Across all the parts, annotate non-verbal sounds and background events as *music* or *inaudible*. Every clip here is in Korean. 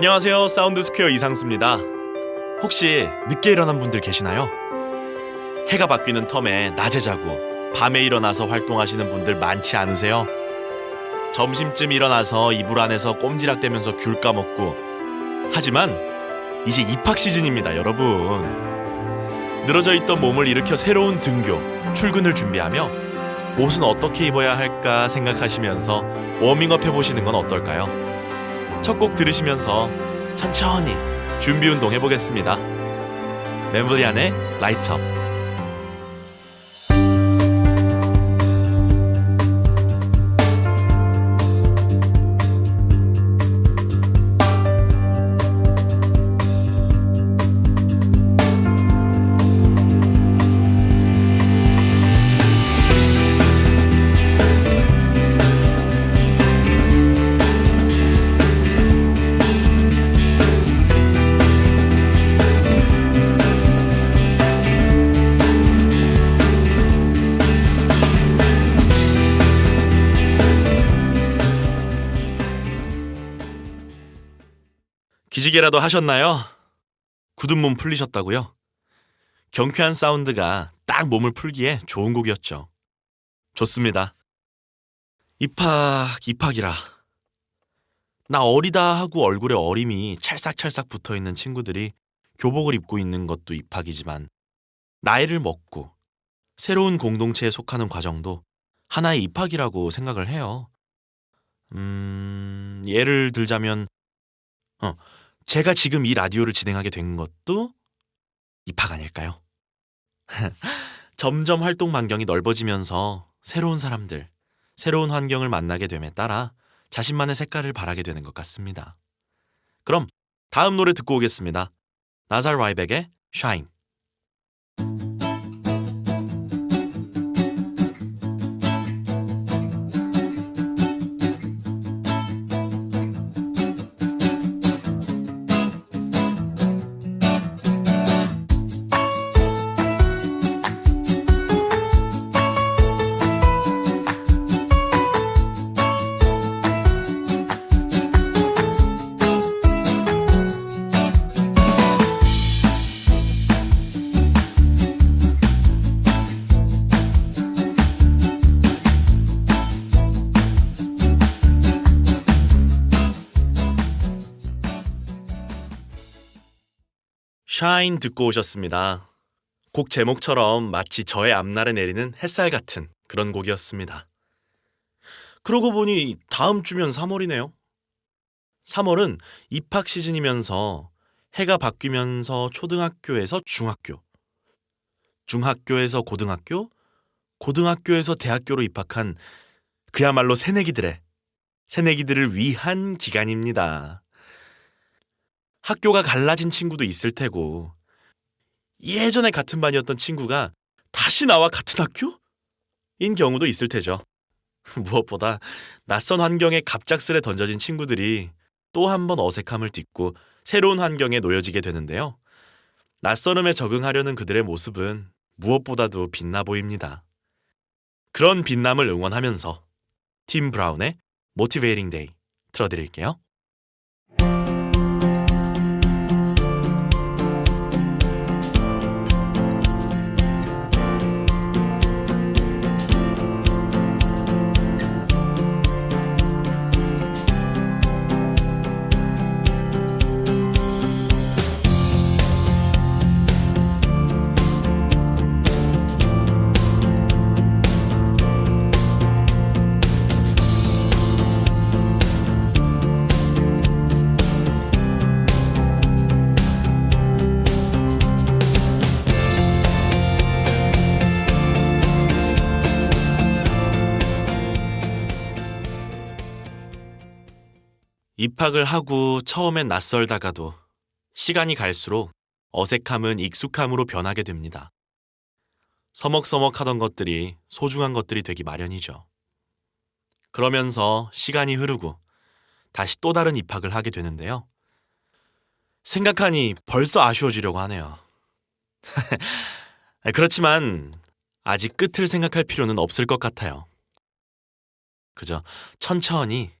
안녕하세요. 사운드 스퀘어 이상수입니다. 혹시 늦게 일어난 분들 계시나요? 해가 바뀌는 텀에 낮에 자고 밤에 일어나서 활동하시는 분들 많지 않으세요? 점심쯤 일어나서 이불 안에서 꼼지락대면서 귤 까먹고 하지만 이제 입학 시즌입니다, 여러분. 늘어져 있던 몸을 일으켜 새로운 등교, 출근을 준비하며 옷은 어떻게 입어야 할까 생각하시면서 워밍업 해보시는 건 어떨까요? 첫 곡 들으시면서 천천히 준비 운동 해보겠습니다. 멤블리안의 라이트 업. 기지개라도 하셨나요? 굳은 몸 풀리셨다고요? 경쾌한 사운드가 딱 몸을 풀기에 좋은 곡이었죠. 좋습니다. 입학, 입학이라. 나 어리다 하고 얼굴에 어림이 찰싹찰싹 붙어 있는 친구들이 교복을 입고 있는 것도 입학이지만 나이를 먹고 새로운 공동체에 속하는 과정도 하나의 입학이라고 생각을 해요. 음, 예를 들자면, 어, 제가 지금 이 라디오를 진행하게 된 것도 입학 아닐까요? *laughs* 점점 활동 반경이 넓어지면서 새로운 사람들, 새로운 환경을 만나게 됨에 따라 자신만의 색깔을 바라게 되는 것 같습니다. 그럼 다음 노래 듣고 오겠습니다. 나잘 라이백의 Shine. 샤인 듣고 오셨습니다. 곡 제목처럼 마치 저의 앞날에 내리는 햇살 같은 그런 곡이었습니다. 그러고 보니 다음 주면 3월이네요. 3월은 입학 시즌이면서 해가 바뀌면서 초등학교에서 중학교, 중학교에서 고등학교, 고등학교에서 대학교로 입학한 그야말로 새내기들의 새내기들을 위한 기간입니다. 학교가 갈라진 친구도 있을 테고 예전에 같은 반이었던 친구가 다시 나와 같은 학교? 인 경우도 있을 테죠. *laughs* 무엇보다 낯선 환경에 갑작스레 던져진 친구들이 또 한 번 어색함을 딛고 새로운 환경에 놓여지게 되는데요. 낯선음에 적응하려는 그들의 모습은 무엇보다도 빛나 보입니다. 그런 빛남을 응원하면서 팀 브라운의 모티베이링 데이 틀어드릴게요. 입학을 하고 처음엔 낯설다가도 시간이 갈수록 어색함은 익숙함으로 변하게 됩니다. 서먹서먹 하던 것들이 소중한 것들이 되기 마련이죠. 그러면서 시간이 흐르고 다시 또 다른 입학을 하게 되는데요. 생각하니 벌써 아쉬워지려고 하네요. *laughs* 그렇지만 아직 끝을 생각할 필요는 없을 것 같아요. 그저 천천히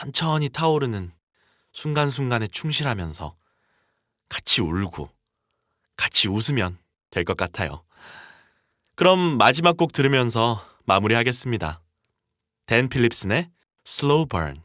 천천히 타오르는 순간순간에 충실하면서 같이 울고 같이 웃으면 될 것 같아요. 그럼 마지막 곡 들으면서 마무리하겠습니다. 댄 필립슨의 Slow Burn.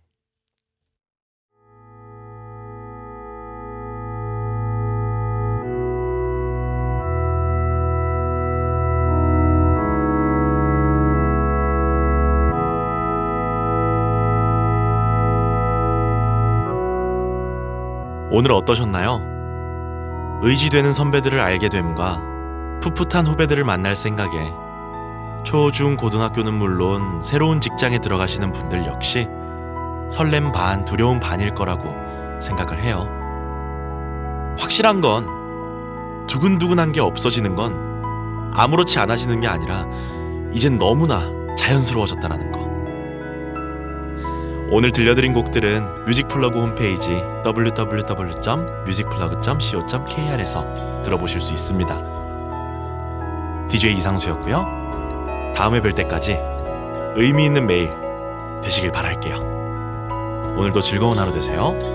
오늘 어떠셨나요? 의지되는 선배들을 알게 됨과 풋풋한 후배들을 만날 생각에 초, 중, 고등학교는 물론 새로운 직장에 들어가시는 분들 역시 설렘 반, 두려움 반일 거라고 생각을 해요. 확실한 건 두근두근한 게 없어지는 건 아무렇지 않아지는 게 아니라 이젠 너무나 자연스러워졌다는 거. 오늘 들려드린 곡들은 뮤직플러그 홈페이지 www.musicplug.co.kr에서 들어보실 수 있습니다. DJ 이상수였고요. 다음에 뵐 때까지 의미 있는 매일 되시길 바랄게요. 오늘도 즐거운 하루 되세요.